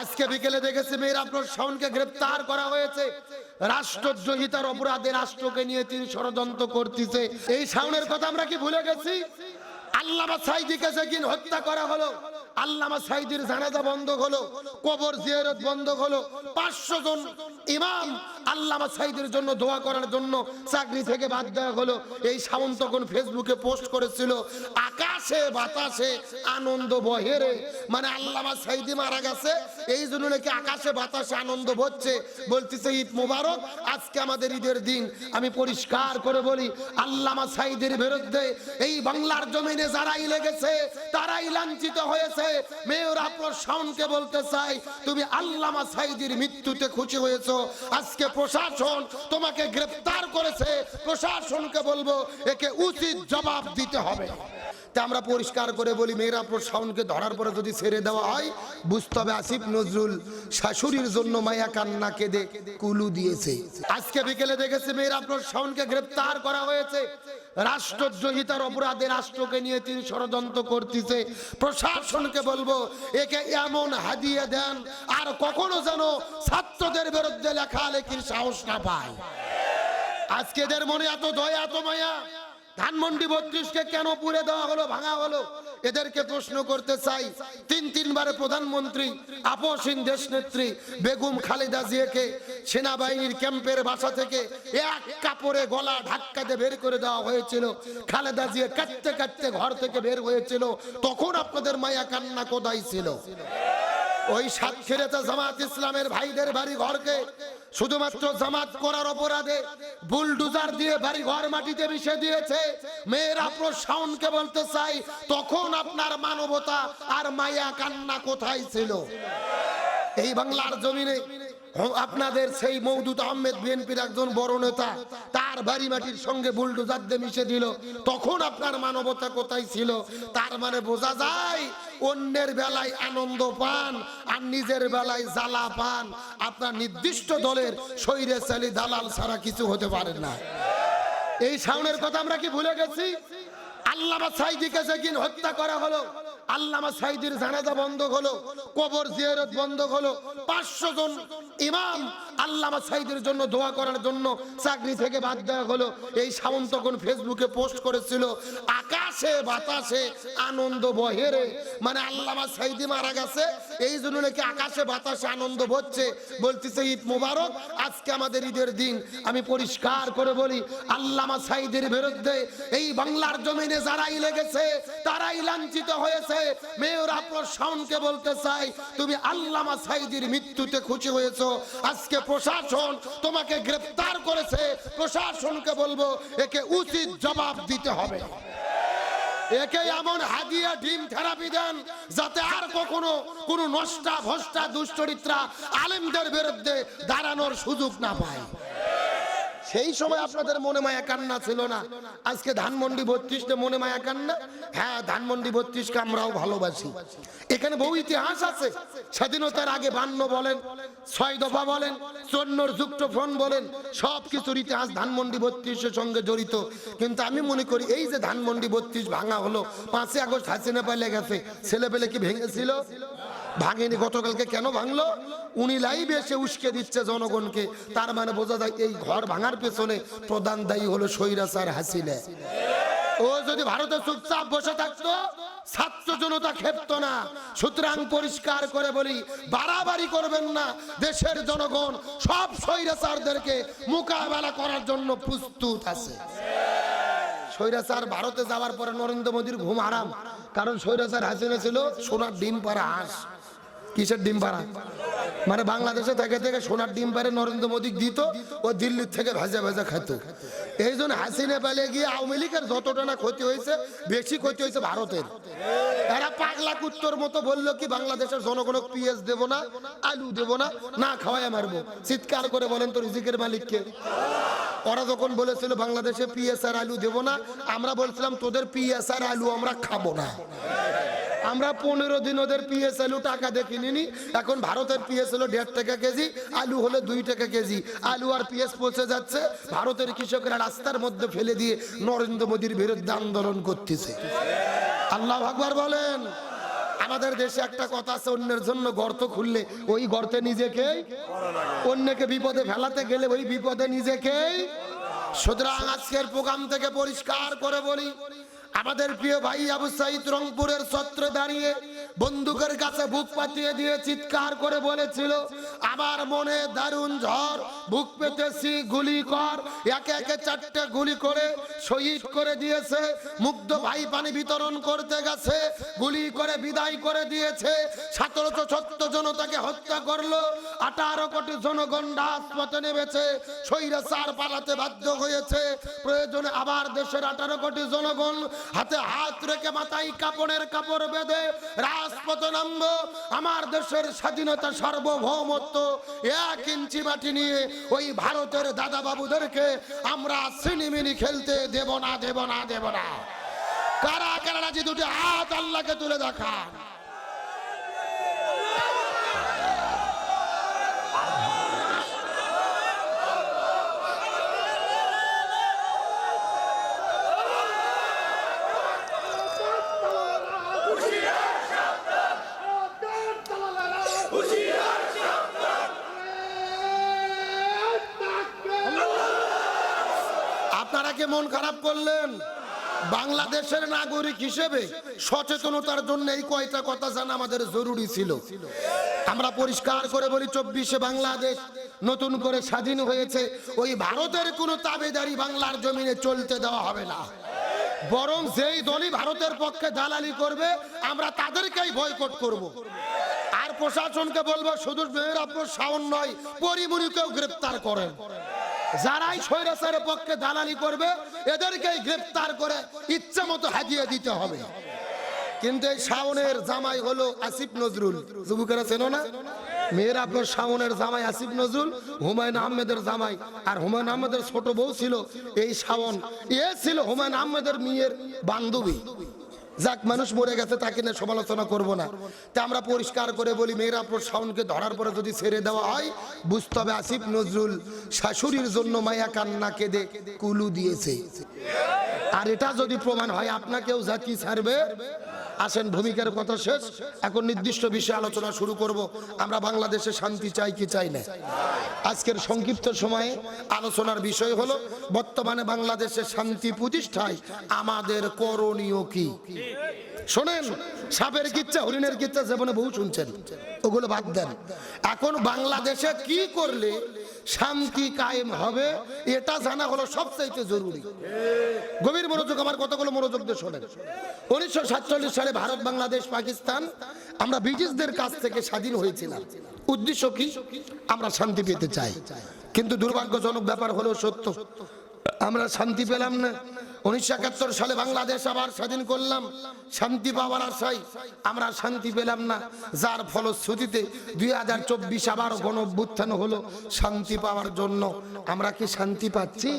আজকে বিকেলে দেখেছি আপনার শাওনকে গ্রেপ্তার করা হয়েছে। রাষ্ট্রদ্রোহিতার অপরাধে রাষ্ট্রকে নিয়ে তিনি ষড়যন্ত্র করতেছে। এই শাওনের কথা আমরা কি ভুলে গেছি? আল্লামা বন্ধ হলো বন্ধ হলো, পাঁচশো জন আল্লামা জন্য দোয়া করার জন্য চাকরি থেকে বাদ দেওয়া হলো। এই ফেসবুকে পোস্ট করেছিল, আকাশে বাতাসে আনন্দ বহেরে মানে আল্লামা সাইদি মারা গেছে, এই জন্য নাকি আকাশে বাতাসে আনন্দ হচ্ছে বলতেছে, ঈদ মুবারক, আজকে আমাদের ঈদের দিন। আমি পরিষ্কার করে বলি, আল্লামা সাইদের বিরুদ্ধে এই বাংলার জমিনে যারাই লেগেছে, তারাই লাঞ্ছিত হয়েছে। মেয়র আপনার শাওনকে বলতে চাই তুমি আল্লামা সাইদির মৃত্যুতে খুশি হয়েছো। আজকে প্রশাসন তোমাকে গ্রেফতার করেছে। প্রশাসনকে বলব, একে উচিত জবাব দিতে হবে। তা আমরা পরিষ্কার করে বলি, মেয়েরা শাওনকে ধরার পরে যদি ছেড়ে দেওয়া হয়, বুঝতে হবে আসিফ নজরুল শাশুড়ির জন্য মায়া কান্না কেঁদে কুলু দিয়েছে। আজকে বিকেলে দেখেছি মেয়েরা শাওনকে গ্রেপ্তার করা হয়েছে। রাষ্ট্রদ্রোহিতার অপরাধে রাষ্ট্রকে নিয়ে তিনি ষড়যন্ত্র করতেছে। প্রশাসনকে বলব, একে এমন হাদিয়ে দেন, আর কখনো যেন ছাত্রদের বিরুদ্ধে লেখালেখির সাহস না পায়। আজকে এদের মনে এত দয়া, এত মায়া ধানমন্ডি বত্রিশকে কেন পুড়ে দেওয়া হলো, ভাঙা হলো? এদেরকে প্রশ্ন করতে চাই। তিন তিনবার প্রধানমন্ত্রী, আপসীন দেশ নেত্রী বেগম খালেদা জিয়াকে সেনাবাহিনীর ক্যাম্পের বাসা থেকে এক কাপড়ে গলা ধাক্কাতে বের করে দেওয়া হয়েছিল। খালেদা জিয়া কাটতে কাটতে ঘর থেকে বের হয়েছিল। তখন আপনাদের মায়া কান্না কোদাই ছিল? ওই সাতক্ষীরাতে জামাত ইসলামের ভাইদের বাড়ি ঘরকে শুধুমাত্র জামাত করার অপরাধে বুলডুজার দিয়ে বাড়ি ঘর মাটিতে মিশে দিয়েছে, মেয়েরা প্রশাসনকে বলতে চাই তখন আপনার মানবতা আর মায়া কান্না কোথায় ছিল? এই বাংলার জমিনে আপনাদের সেই মৌদুদ আহমেদ বিএনপির একজন বড় নেতা, তার বাড়ি মাটির সঙ্গে বুলডোজার দিয়ে মিশে দিল। তখন আপনার মানবতা কোথায় ছিল? তার মানে বোঝা যায়, অন্যের বেলায় আনন্দ পান আর নিজের বেলায় জ্বালা পান। আপনার নির্দিষ্ট দলের শৈরে চালি দালাল ছাড়া কিছু হতে পারে না। এই সাউনের কথা আমরা কি ভুলে গেছি? আল্লামা সাইদিকে যেদিন হত্যা করা হলো আল্লামা সাইদির জানাজা বন্ধ হলো, কবর জিয়ারত বন্ধ হলো। পাঁচশো জন ইমাম আল্লামা সাইদের জন্য দোয়া করার জন্য চাকরি থেকে বাদ দেওয়া হলো। এই সামন্ত কোন ফেসবুকে পোস্ট করেছিল, আকাশে বাতাসে আনন্দ বহেরে মানে আল্লামা সাইদি মারা গেছে, এই জন্য নাকি আকাশে বাতাসে আনন্দ হচ্ছে। বলতেছে, ঈদ মুবারক, আজকে আমাদের ঈদের দিন। আমি পরিষ্কার করে বলি, আল্লামা সাইদের বিরুদ্ধে এই বাংলার জমিনে যারাই লেগেছে, তারাই লাঞ্ছিত হয়েছে। মেয়র আপনার শাওনকে বলতে চাই, তুমি আল্লামা সাইদির মৃত্যুতে খুশি হয়েছো। আজকে প্রশাসন তোমাকে গ্রেফতার করেছে। প্রশাসনকে বলব, একে উচিত জবাব দিতে হবে। একে এমন হাদিয়া ডিম থেরাপি দেন যাতে আর কখনো কোনো নষ্টা ভষ্টা দুশ্চরিত্রা আলেমদের বিরুদ্ধে দাঁড়ানোর সুযোগ না পায়। সেই সময় আপনাদের মনে মায়া কান্না ছিল না? আজকে ধানমন্ডি বত্রিশটা মনে মায়া কান্না? হ্যাঁ ধানমন্ডি বত্রিশকে আমরাও ভালোবাসি। এখানে বহু ইতিহাস আছে। স্বাধীনতার আগে বান্ন বলেন, ছয় দফা বলেন চন্নর যুক্ত ফোন বলেন সব কিছুর ইতিহাস ধানমন্ডি বত্রিশের সঙ্গে জড়িত। কিন্তু আমি মনে করি, এই যে ধানমন্ডি বত্রিশ ভাঙা হলো, পাঁচই আগস্ট হাসিনা পাইলে গেছে ছেলে পেলে কি ভেঙেছিল? ভাঙেনি, গতকালকে কেন ভাঙলো? উনি লাইভে এসে উস্কে দিচ্ছে জনগণকে। তার মানে বোঝা যায় এই ঘর ভাঙার পেছনে প্রধান দায়ী হলো সৈরাচার হাসিনা। ও যদি ভারতে চুপচাপ বসে থাকতো, ছাত্র জনতা খেপত না। সুতরাং পরিষ্কার করে বলি, বাড়াবাড়ি করবেন না। দেশের জনগণ সব স্বৈরাচারদেরকে মোকাবেলা করার জন্য প্রস্তুত আছে। স্বৈরাচার ভারতে যাওয়ার পরে নরেন্দ্র মোদীর ঘুম আরাম কারণ স্বৈরাচার হাসিনা ছিল সোনার ডিম পাড়া হাঁস। কিসের ডিম পাড়া মানে বাংলাদেশে থেকে থেকে সোনার ডিম পারে নরেন্দ্র মোদী দিত, ও দিল্লির থেকে ভেজা ভেজা খেত এই জন্য হাসিনে পালে গিয়ে আওয়ামী লীগের যতটা না ক্ষতি হয়েছে, বেশি ক্ষতি হয়েছে ভারতের। এরা পাগলা কুত্তর মতো বলল কি, বাংলাদেশের জনগণ পিএস দেব না, আলু দেব না না খাওয়াই মারবো। চিৎকার করে বলেন তো রিজিকের মালিককে। ওরা যখন বলেছিল, বাংলাদেশে পিএসআর আলু দেব না, আমরা বলছিলাম, তোদের পিএসআর আলু আমরা খাব না। আমরা পনেরো দিন ওদের পিএস আলু টাকা দেখে নিনি এখন ভারতের পিএস হলো দেড় টাকা কেজি, আলু হলো দুই টাকা কেজি। আলু আর পিএস পৌঁছে যাচ্ছে। ভারতের কৃষকরা রাস্তার মধ্যে ফেলে দিয়ে নরেন্দ্র মোদীর বিরুদ্ধে আন্দোলন করতেছে। আল্লাহ আকবার বলেন। আমাদের দেশে একটা কথা আছে, অন্যের জন্য গর্ত খুললে ওই গর্তে নিজেকে অন্যকে বিপদে ফেলাতে গেলে ওই বিপদে নিজেকেই। সুতরাং আজকের প্রোগ্রাম থেকে পরিষ্কার করে বলি আমাদের প্রিয় ভাই আবু সাইদ রংপুরের সত্রে দাঁড়িয়ে বন্দুকের কাছে বুক পাতিয়ে দিয়ে চিৎকার করে বলেছিল, আমার মনে দারুণ ঝড়, বুক পেতেছি, গুলি কর। একে একে চারটে গুলি করে শহীদ করে দিয়েছে, মুগ্ধ ভাই পানি বিতরণ করতে গেছে, গুলি করে বিদায় করে দিয়েছে। সতেরোশো সত্তর জনতাকে হত্যা করল, আঠারো কোটি জনগণ রাজপথে নেমেছে স্বৈরাচার পালাতে বাধ্য হয়েছে। প্রয়োজনে আবার দেশের আঠারো কোটি জনগণ হাতে হাত রেখে মাথায় কাপড়ের কাপড় বেঁধে আমার দেশের স্বাধীনতা সার্বভৌমত্ব এক ইঞ্চি মাটি নিয়ে ওই ভারতের দাদা বাবুদেরকে আমরা সিনিমিনি খেলতে দেব না দেব না দেব না। কারা কারা যে দুটি হাত আল্লাহকে তুলে দেখান। আপনারা কি মন খারাপ করলেন? বাংলাদেশের নাগরিক হিসেবে সচেতনতার জন্য এই কয়টা কথা জানা আমাদের জরুরি ছিল। আমরা পরিষ্কার করে বলি, চব্বিশে বাংলাদেশ নতুন করে স্বাধীন হয়েছে। ওই ভারতের কোনো তাবেদারি বাংলার জমিনে চলতে দেওয়া হবে না। বরং যেই দলই ভারতের পক্ষে দালালি করবে, আমরা তাদেরকেই বয়কট করব। আর প্রশাসনকে বলব, শুধু মেয়ের আপনার নয়, পরিমণিকেও গ্রেপ্তার করেন। যারাই স্বৈরাচারের পক্ষে দালালি করবে, এদেরকেই গ্রেফতার করে ইচ্ছে মতো হাজিয়ে দিতে হবে। কিন্তু এই শাওনের জামাই হলো আসিফ নজরুল। যুবকেরা চেনো না? মেয়ের আপনার শাওনের জামাই আসিফ নজরুল, হুমায়ুন আহমেদের জামাই। আর হুমায়ুন আহমেদের ছোট বউ ছিল এই শাওন। এ ছিল হুমায়ুন আহমেদের মেয়ের বান্ধবী। যাক, মানুষ মরে গেছে, তাকে নিয়ে সমালোচনা করব না। তা আমরা পরিষ্কার করে বলি, মেয়েরা শাওনকে ধরার পরে যদি ছেড়ে দেওয়া হয়, বুঝতে হবে আসিফ নজরুল শাশুড়ির জন্য মায়া কান্না কেঁদে কুলু দিয়েছে। আর এটা যদি প্রমাণ হয়, আপনাকেও জাতি ছাড়বে? আসেন, ভূমিকার কথা শেষ। এখন নির্দিষ্ট বিষয়ে আলোচনা শুরু করব। আমরা বাংলাদেশে শান্তি চাই কি চাই না? আজকের সংক্ষিপ্ত সময়ে আলোচনার বিষয় হলো, বর্তমানে বাংলাদেশে শান্তি প্রতিষ্ঠায় আমাদের করণীয় কি? শোনেন, সাপের কিচ্ছা, হরিণের কিচ্ছা জীবনে বহু শুনছেন, ওগুলো বাদ দেন। এখন বাংলাদেশে কি করলে শান্তি কায়েম হবে, এটা জানা হলো সবচাইতে জরুরি। গভীর মনোযোগ আমার কতগুলো মনোযোগ দিয়ে শোনেন। উনিশশো সাতচল্লিশ সালে ভারত, বাংলাদেশ, পাকিস্তান, আমরা ব্রিটিশদের কাছ থেকে স্বাধীন হয়েছিলাম। উদ্দেশ্য কি? আমরা শান্তি পেতে চাই। কিন্তু দুর্ভাগ্যজনক ব্যাপার হলো সত্য, আমরা শান্তি পেলাম না। উনিশশো একাত্তর সালে বাংলাদেশ আবার স্বাধীন করলাম। শান্তি পাওয়ার আশায় আমরা শান্তি পেলাম না। যার ফলশ্রুতিতে দুই হাজার চব্বিশ আবার গণ অভ্যুত্থান হলো শান্তি পাওয়ার জন্য। আমরা কি শান্তি পাচ্ছি?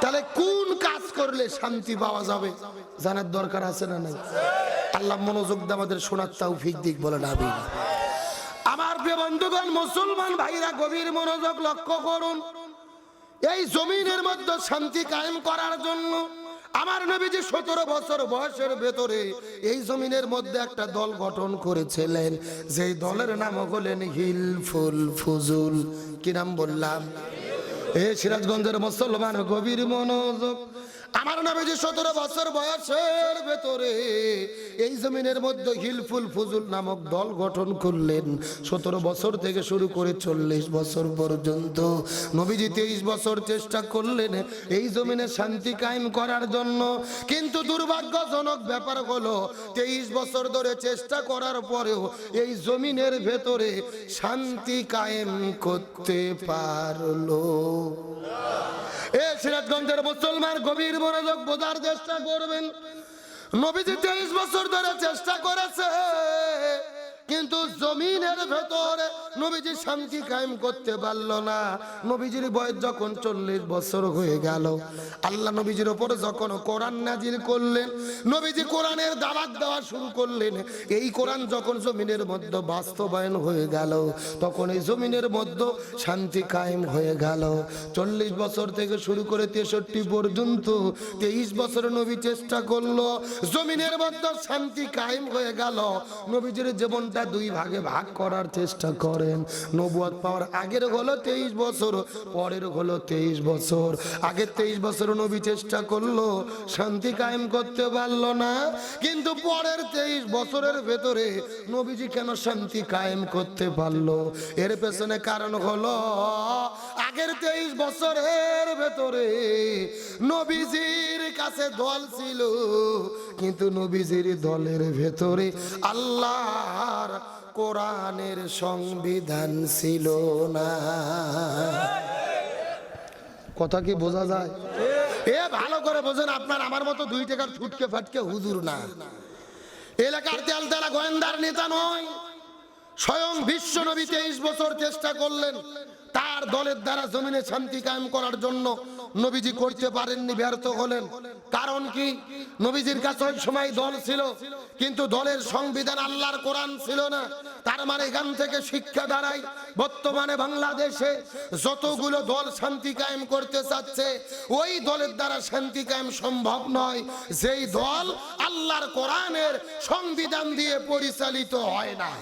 তাহলে কোন কাজ করলে শান্তি পাওয়া যাবে? জানার দরকার আছে না নাই? আল্লাহ মনোযোগ আমাদের শোনার তৌফিক দিক বলে নাবি আমার প্রিয় বন্ধুগণ, মুসলমান ভাইরা, গভীর মনোযোগ লক্ষ্য করুন। এই জমিনের মধ্যে শান্তি কায়েম করার জন্য আমার নবীজি সতেরো বছর বয়সের ভেতরে এই জমিনের মধ্যে একটা দল গঠন করেছিলেন। যেই দলের নাম হলেন হিলফুল ফুজুল। কি নাম বললাম? এ সিরাজগঞ্জের মুসলমান গভীর মনোযোগ আমার নবীজি সতেরো বছর বয়সের ভেতরে এই জমিনের মধ্যে হিলফুল ফুজুল নামক দল গঠন করলেন, সতেরো বছর থেকে শুরু করে চল্লিশ বছর পর্যন্ত। নবীজি তেইশ বছর চেষ্টা করলেন এই জমিনে শান্তি কায়েম করার জন্য, কিন্তু দুর্ভাগ্যজনক ব্যাপার হলো, তেইশ বছর ধরে চেষ্টা করার পরেও এই জমিনের ভেতরে শান্তি কায়েম করতে পারল। এ সিরাজগঞ্জের মুসলমান গভীর মনোযোগ বোঝার চেষ্টা করবেন। নবীজি তেইশ বছর ধরে চেষ্টা করেছে, কিন্তু জমিনের ভেতরে নবীজি শান্তি কায়েম করতে পারল না। নবীজির বয়স যখন চল্লিশ বছর হয়ে গেল। আল্লাহ নবীজির ওপর যখন কোরআন নাজির করলেন, নবীজি কোরআনের দাওয়াত দেওয়া শুরু করলেন। এই কোরআন যখন জমিনের মধ্যে বাস্তবায়ন হয়ে গেল, তখন এই জমিনের মধ্যে শান্তি কায়েম হয়ে গেল। চল্লিশ বছর থেকে শুরু করে তেষট্টি পর্যন্ত তেইশ বছর নবী চেষ্টা করল, জমিনের মধ্যে শান্তি কায়েম হয়ে গেল। নবীজির জীবনটা দুই ভাগে ভাগ করার চেষ্টা করেন। নবুয়াদ পাওয়ার আগের হলো তেইশ বছর, পরের হলো তেইশ বছর। আগের তেইশ বছর নবী চেষ্টা করল, শান্তি কায়েম করতে পারল না। কিন্তু পরের তেইশ বছরের ভেতরে নবীজি কেন শান্তি কায়েম করতে পারল? এর পেছনে কারণ হলো, আগের তেইশ বছরের ভেতরে নবীজির কাছে দল ছিল, কিন্তু নবীজির দলের ভেতরে আল্লাহর কোরআনের সংবিধান ছিল না। কথা কি বোঝা যায়? এ, ভালো করে বোঝেন, আপনার আমার মতো দুই টাকার ছুটকে ফাটকে হুজুর না। এলাকার তেল তেলা গোয়েন্দার নেতা নয়, স্বয়ং বিশ্ব নবী তেইশ বছর চেষ্টা করলেন তার দলের দ্বারা জমিনে শান্তি কায়েম করার জন্য নবীজি করতে পারেননি, ব্যর্থ হলেন। কারণ কি? নবীজির কাছে ওই সময় দল ছিল, কিন্তু দলের সংবিধান আল্লাহর কোরআন ছিল না। তার মানে এখান থেকে শিক্ষা দাঁড়ায়। বর্তমানে বাংলাদেশে যতগুলো দল শান্তি কায়েম করতে চাচ্ছে, ওই দলের দ্বারা শান্তি কায়েম সম্ভব নয়। যেই দল আল্লাহর কোরআনের সংবিধান দিয়ে পরিচালিত হয় না।